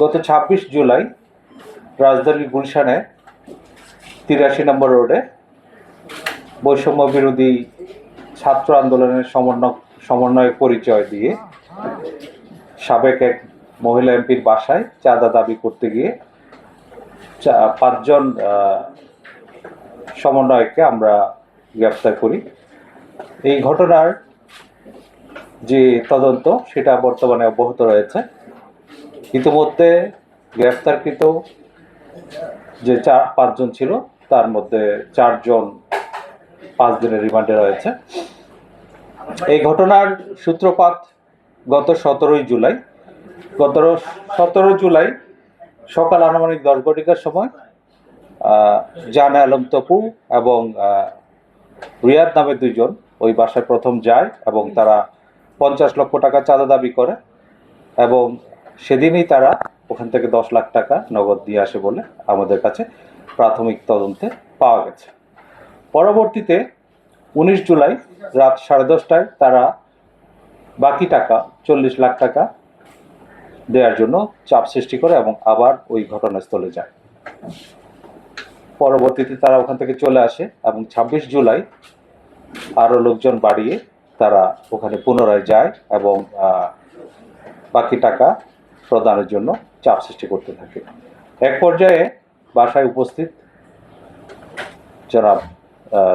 গত ছাব্বিশ জুলাই রাজধানীর গুলশানে তিরাশি নম্বর রোডে বৈষম্য বিরোধী ছাত্র আন্দোলনের সমন্বয় সমন্বয় পরিচয় দিয়ে সাবেক এক মহিলা এমপির বাসায় চাঁদা দাবি করতে গিয়ে পাঁচজন সমন্বয়কে আমরা গ্রেপ্তার করি। এই ঘটনার যে তদন্ত, সেটা বর্তমানে অব্যাহত রয়েছে। ইতিমধ্যে গ্রেফতারকৃত যে চার, পাঁচজন ছিল, তার মধ্যে চারজন পাঁচ দিনের রিমান্ডে রয়েছে। এই ঘটনার সূত্রপাত গত সতেরোই জুলাই। গত সতেরো জুলাই সকাল আনুমানিক দশ ঘটিকার সময় জানে আলম তপু এবং রিয়াদ নামে দুইজন ওই বাসায় প্রথম যায় এবং তারা পঞ্চাশ লক্ষ টাকা চাঁদা দাবি করে এবং সেদিনই তারা ওখান থেকে দশ লাখ টাকা নগদ দিয়ে আসে বলে আমাদের কাছে প্রাথমিক তদন্তে পাওয়া গেছে। পরবর্তীতে উনিশ জুলাই রাত সাড়ে দশটায় তারা বাকি টাকা, চল্লিশ লাখ টাকা দেওয়ার জন্য চাপ সৃষ্টি করে এবং আবার ওই ঘটনাস্থলে যায়। পরবর্তীতে তারা ওখান থেকে চলে আসে এবং ছাব্বিশ জুলাই আরও লোকজন বাড়িয়ে তারা ওখানে পুনরায় যায় এবং বাকি টাকা প্রদানের জন্য চাপ সৃষ্টি করতে থাকে। এক পর্যায়ে বাসায় উপস্থিত জনাব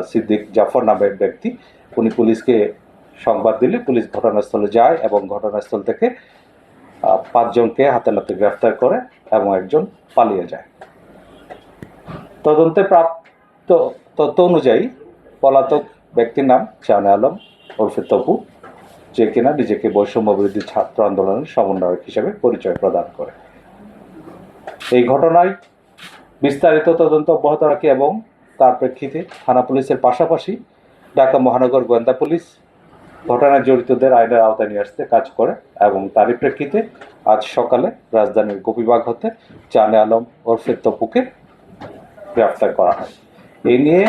সিদ্দিক জাফর নামের ব্যক্তি, উনি পুলিশকে সংবাদ দিলে পুলিশ ঘটনাস্থলে যায় এবং ঘটনাস্থল থেকে পাঁচজনকে হাতে নাতে গ্রেফতার করে এবং একজন পালিয়ে যায়। তদন্তে প্রাপ্ত তথ্য অনুযায়ী পলাতক ব্যক্তির নাম জানে আলম ওরফে তপু যে কিনা নিজেকে বৈষম্য বিরোধী ছাত্র আন্দোলনের সমন্বয়ক হিসেবে পরিচয় প্রদান করে। এই ঘটনায় বিস্তারিত তদন্ত অব্যাহত রাখে এবং তার প্রেক্ষিতে থানা পুলিশের পাশাপাশি ঢাকা মহানগর গোয়েন্দা পুলিশ ঘটনায় জড়িতদের আইনের আওতায় নিয়ে আসতে কাজ করে এবং তারই প্রেক্ষিতে আজ সকালে রাজধানীর গোপীবাগ হতে জানে আলম ওরফে তপুকে গ্রেফতার করা হয়। এই নিয়ে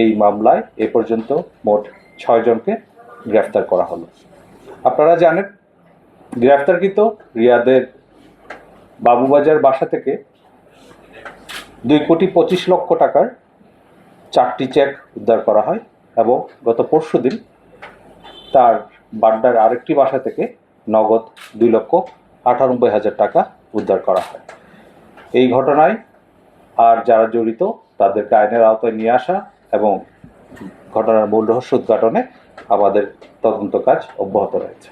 এই মামলায় এ পর্যন্ত মোট ছয় জনকে গ্রেফতার করা হলো। আপনারা জানেন, গ্রেফতারকৃত রিয়াদের বাবুবাজার বাসা থেকে দুই কোটি পঁচিশ লক্ষ টাকার চারটি চেক উদ্ধার করা হয় এবং গত পরশু দিন তার বাড্ডার আরেকটি বাসা থেকে নগদ দুই লক্ষ আটানব্বই হাজার টাকা উদ্ধার করা হয়। এই ঘটনায় আর যারা জড়িত তাদেরকে আইনের আওতায় নিয়ে আসা এবং ঘটনার মূল রহস্য উদ্ঘাটনে আমাদের তদন্ত কাজ অব্যাহত রয়েছে।